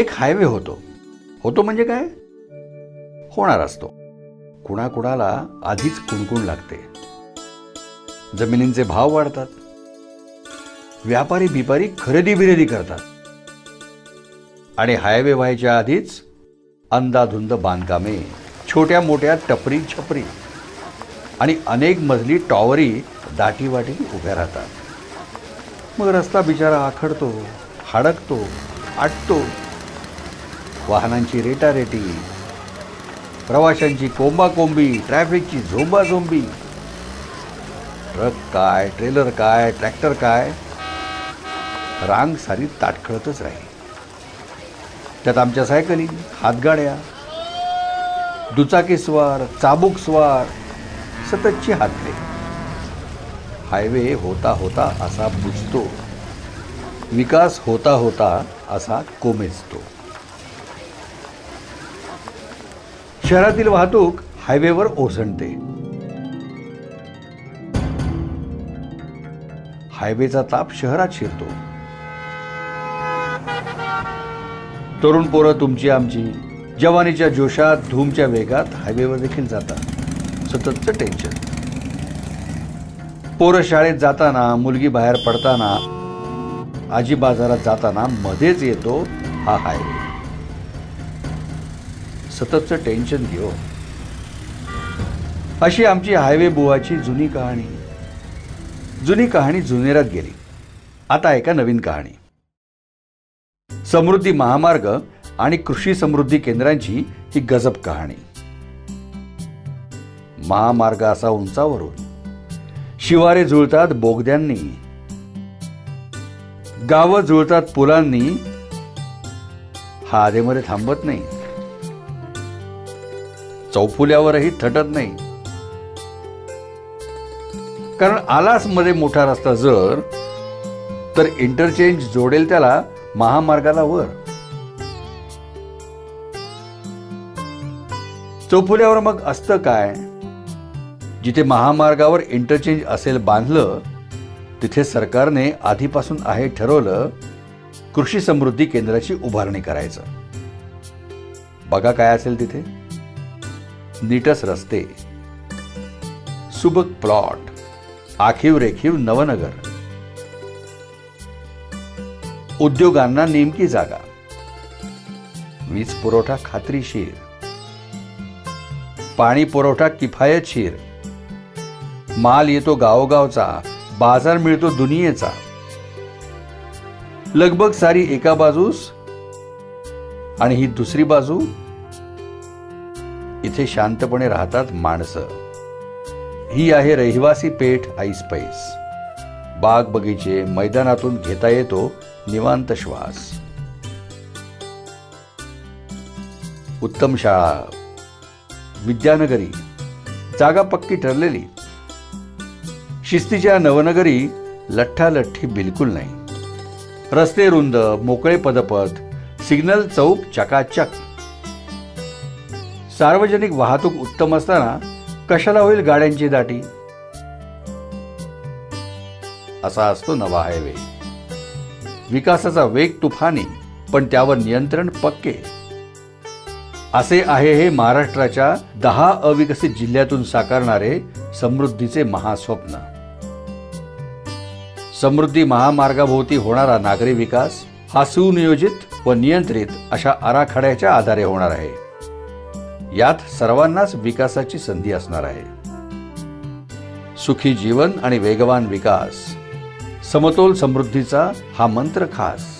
एक हायवे होतो. होतो म्हणजे काय? होणार असतो. कुणाकुणाला आधीच कुणकुण लागते. जमिनींचे भाव वाढतात. व्यापारी बिपारी खरेदी बिरेदी करतात. आणि हायवे व्हायच्या आधीच अंदाधुंद बांधकामे छोट्या मोठ्या टपरी छपरी आणि अनेक मजली टॉवरी दाटीवाटी उभ्या राहतात. मग रस्ता बिचारा आखडतो हाडकतो आटतो. वाहनांची रेटारेटी प्रवाशांची कोंबाकोंबी ट्रॅफिकची झोंबाझोंबी. ट्रक काय ट्रेलर काय ट्रॅक्टर काय? रांग सारी ताटखळतच राहील. त्यात आमच्या सायकली हातगाड्या दुचाकीस्वार चाबूक स्वार सततची हातले. हायवे होता होता असा बुजतो. विकास होता होता असा कोमेजतो. शहरातील वाहतूक हायवेवर ओसंडते. हायवेचा ताप शहरात शिरतो. तरुण पोरं तुमची आमची जवानीच्या जोशात धूमच्या वेगात हायवेवर देखील जातात. सततचं टेन्शन पोरं शाळेत जाताना मुलगी बाहेर पडताना आजी बाजारात जाताना मध्येच येतो हा हायवे सततचं टेन्शन घेऊ अशी आमची हायवे बुवाची जुनी कहाणी. जुनी कहाणी जुनेरात गेली. आता ऐका नवीन कहाणी. समृद्धी महामार्ग आणि कृषी समृद्धी केंद्रांची ही गजब कहाणी. महामार्ग असा उंचावरून. शिवारे जुळतात बोगद्यांनी. गावं जुळतात पुलांनी. हा आधेमध्ये थांबत नाही. चौफुल्यावरही थटत नाही. कारण आलासमध्ये मोठा रस्ता जर तर इंटरचेंज जोडेल त्याला महामार्गाला वर. चौफुल्यावर मग असतं काय? जिथे महामार्गावर इंटरचेंज असेल बांधलं तिथे सरकारने आधीपासून आहे ठरवलं कृषी समृद्धी केंद्राची उभारणी करायचं. बघा काय असेल तिथे. नीटस रस्ते. सुबक प्लॉट आखीव रेखीव नवनगर. उद्योगांना नेमकी जागा. वीज पुरवठा खात्रीशीर. पाणी पुरवठा किफायतशीर माल येतो गावोगावचा बाजार मिळतो दुनियेचा. लगबग सारी एका बाजूस आणि ही दुसरी बाजू इथे शांतपणे राहतात माणसं. ही आहे रहिवासी पेठ आईस पैस बाग बगीचे मैदानातून घेता येतो निवांत श्वास. उत्तम शाळा. विद्यानगरी. जागा पक्की ठरलेली. शिस्तीच्या नवनगरी लठ्ठालठ्ठी बिलकुल नाही. रस्ते रुंद मोकळे पदपथ सिग्नल चौक चकाचक. सार्वजनिक वाहतूक उत्तम असताना कशाला होईल गाड्यांची दाटी? असा असतो नवा हायवे. विकासाचा वेग तुफानी पण त्यावर नियंत्रण पक्के. असे आहे हे महाराष्ट्राच्या दहा अविकसित जिल्ह्यातून साकारणारे समृद्धीचे महास्वप्न. समृद्धी महामार्गाभोवती होणारा नागरी विकास हा सुनियोजित व नियंत्रित अशा आराखड्याच्या आधारे होणार आहे. यात सर्वांनाच विकासाची संधी असणार आहे. सुखी जीवन आणि वेगवान विकास समतोल समृद्धीचा हा मंत्र खास.